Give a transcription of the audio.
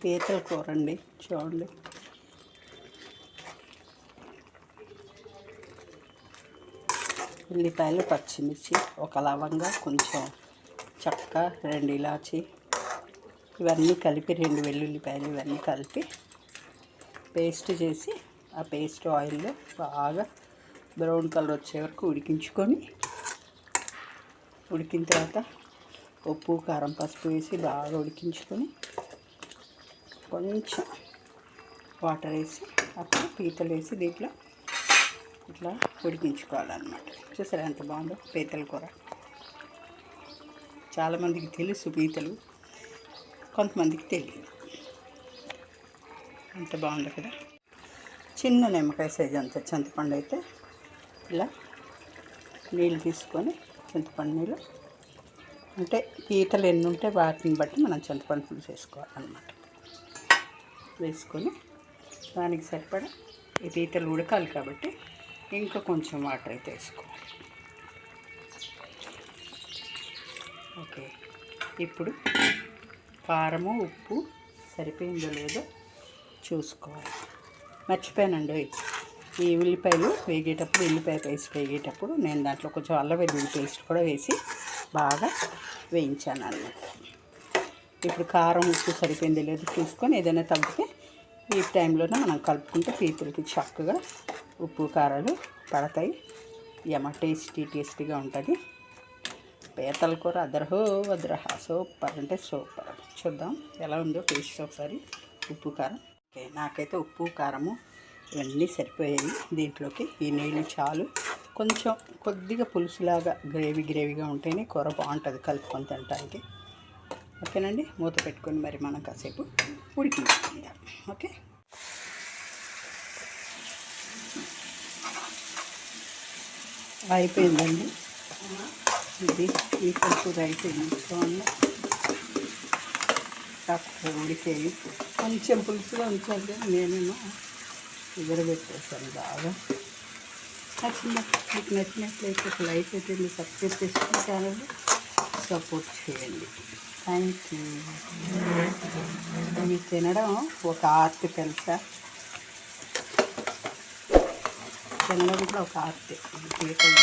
పీతల కూర అండి చూడండి. ఉల్లిపాయలు పచ్చిమిర్చి ఒక లవంగా కొంచెం చెక్క రెండు ఇలాచి ఇవన్నీ కలిపి రెండు వెల్లుల్లిపాయలు ఇవన్నీ కలిపి పేస్ట్ చేసి ఆ పేస్ట్ ఆయిల్లో బాగా బ్రౌన్ కలర్ వచ్చే వరకు ఉడికించుకొని ఉడికిన తర్వాత ఉప్పు కారం పసుపు వేసి బాగా ఉడికించుకొని కొంచెం వాటర్ వేసి అప్పుడు పీతలు వేసి దీంట్లో ఇట్లా ఉడికించుకోవాలన్నమాట. చూసారా ఎంత బాగుందో? పీతల కూర. చాలామందికి తెలుసు పీతలు. కొంతమందికి తెలియదు ఎంత బాగుంది కదా? చిన్న నిమ్మకాయ సైజ్ అంత చింతపండు అయితే ఇలా నీళ్ళు తీసుకొని చింతపండు నీళ్ళు. అంటే పీతలు ఎన్ని ఉంటే వాటిని బట్టి మనం చింతపండు పులుసు వేసుకోవాలన్నమాట. వేసుకొని దానికి సరిపడా ఈ పీతలు ఉడకాలి కాబట్టి ఇంకా కొంచెం వాటర్ అయితే వేసుకోవాలి. ఓకే. ఇప్పుడు కారము ఉప్పు సరిపోయిందో లేదో చూసుకోవాలి. మర్చిపోయానండి. ఈ ఉల్లిపాయలు వేగేటప్పుడు ఉల్లిపాయ పేస్ట్ వేగేటప్పుడు నేను దాంట్లో కొంచెం అల్లవెల్లుల్లి పేస్ట్ కూడా వేసి బాగా వేయించాను అన్నమాట. ఇప్పుడు కారం ఉప్పు సరిపోయింది లేదు చూసుకొని ఏదైనా తగ్గితే ఈ టైంలోనే మనం కలుపుకుంటే పీపుల్కి చక్కగా ఉప్పు కారాలు పడతాయి. యమ టేస్టీ టేస్టీగా ఉంటుంది. పీతల కూర అదరహో అదరహ. సూపర్ అంటే సూపర్. చూద్దాం ఎలా ఉందో టేస్ట్ ఒకసారి. ఉప్పు కారం. ఓకే నాకైతే ఉప్పు కారము ఇవన్నీ సరిపోయాయి దీంట్లోకి. ఈ నీళ్ళు చాలు. కొంచెం కొద్దిగా పులుసులాగా గ్రేవీ గ్రేవీగా ఉంటేనే కూర బాగుంటుంది కలుపుకొని తినడానికి ఓకేనండి? మూత పెట్టుకొని మరి మనం కాసేపు ఉడికించుకుందాం. ఓకే? అయిపోయిందండి. ఇది ఈ కూర అయిపోయింది. చూడండి కాస్త ఉడికేవి కొంచెం పులుసులో ఉంచాలి నేనేమో ఎగరబెట్టేసాను బాగా. నచ్చిందా? మీకు నచ్చినట్లయితే ఒక లైక్ అయితే మీరు సబ్స్క్రైబ్ చేసుకుని ఛానల్ సపోర్ట్ చేయండి. థ్యాంక్ యూ ఇవి తినడం ఒక ఆర్ట్ తెలుసా? తినడం కూడా ఒక ఆర్ట్ పీతలు